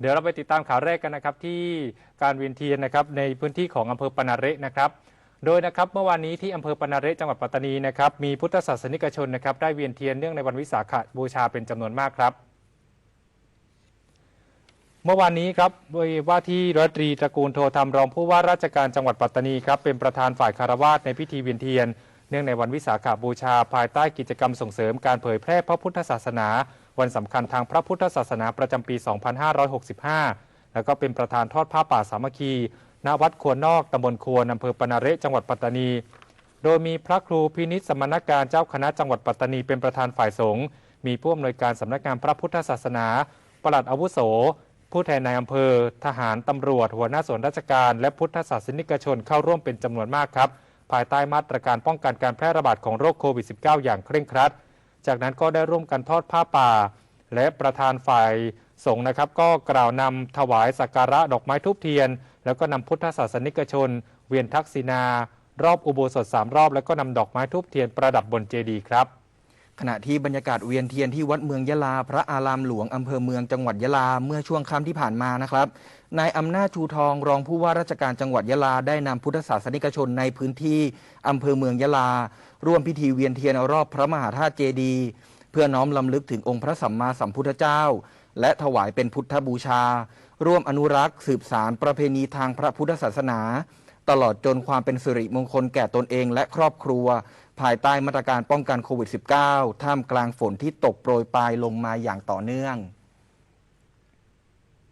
เดี๋ยวเราไปติดตามข่าวแรกกันนะครับที่การเวียนเทียนนะครับในพื้นที่ของอำเภอปนาเระนะครับ โดยนะครับเมื่อวานนี้ที่อำเภอปนาเระจังหวัดปัตตานีนะครับมีพุทธศาสนิกชนนะครับได้เวียนเทียนเนื่องในวันวิสาขบูชาเป็นจำนวนมากครับ เมื่อวานนี้ครับโดยว่าที่ร้อยตรีตระกูลโทธรรมรองผู้ว่าราชการจังหวัดปัตตานีครับเป็นประธานฝ่ายคารวาสในพิธีเวียนเทียน เนื่องในวันวิสาขบูชา ภายใต้กิจกรรมส่งเสริมการเผยแพร่พระพุทธศาสนา วันสำคัญทางพระพุทธศาสนาประจำปี 2565 แล้วก็เป็นประธานทอดผ้าป่าสามัคคี ณ วัดควรนอกตำบลควรอำเภอปนาเรจังหวัดปัตตานี โดยมีพระครูพินิจสมณการเจ้าคณะจังหวัดปัตตานีเป็นประธานฝ่ายสงฆ์ มีผู้อำนวยการสำนักงานพระพุทธศาสนา ปลัดอาวุโส ผู้แทนนายอำเภอ ทหารตำรวจ หัวหน้าส่วนราชการ และพุทธศาสนิกชนเข้าร่วมเป็นจำนวนมากครับ ภายใต้มาตรการป้องกันการแพร่ระบาดของโรคโควิด -19 อย่างเคร่งครัด จากนั้นก็ได้ร่วมกันทอดผ้าป่า และประธานฝ่ายสงฆ์นะครับ ก็กล่าวนำถวายสักการะดอกไม้ทูบเทียน แล้วก็นำพุทธศาสนิกชน เวียนทักษิณารอบอุโบสถสามรอบ แล้วก็นำดอกไม้ทูบเทียนประดับบนเจดีย์ครับขณะที่บรรยากาศเวียนเทียนที่วัดเมืองยะลา พระอารามหลวงอำเภอเมืองจังหวัดยะลาเมื่อช่วงค่ำที่ผ่านมานะครับนายอำนาจชูทองรองผู้ว่าราชการจังหวัดยะลาได้นำพุทธศาสนิกชนในพื้นที่อำเภอเมืองยะลา ร่วมพิธีเวียนเทียนรอบพระมหาธาตุเจดีย์เพื่อน้อมลำลึกถึงองค์พระสัมมาสัมพุทธเจ้า และถวายเป็นพุทธบูชา ร่วมอนุรักษ์สืบสารประเพณีทางพระพุทธศาสนา ตลอดจนความเป็นสิริมงคลแก่ตนเองและครอบครัว ภายใต้มาตรการป้องกันโควิด -19 ท่ามกลางฝนที่ตกโปรยปลายลงมาอย่างต่อเนื่อง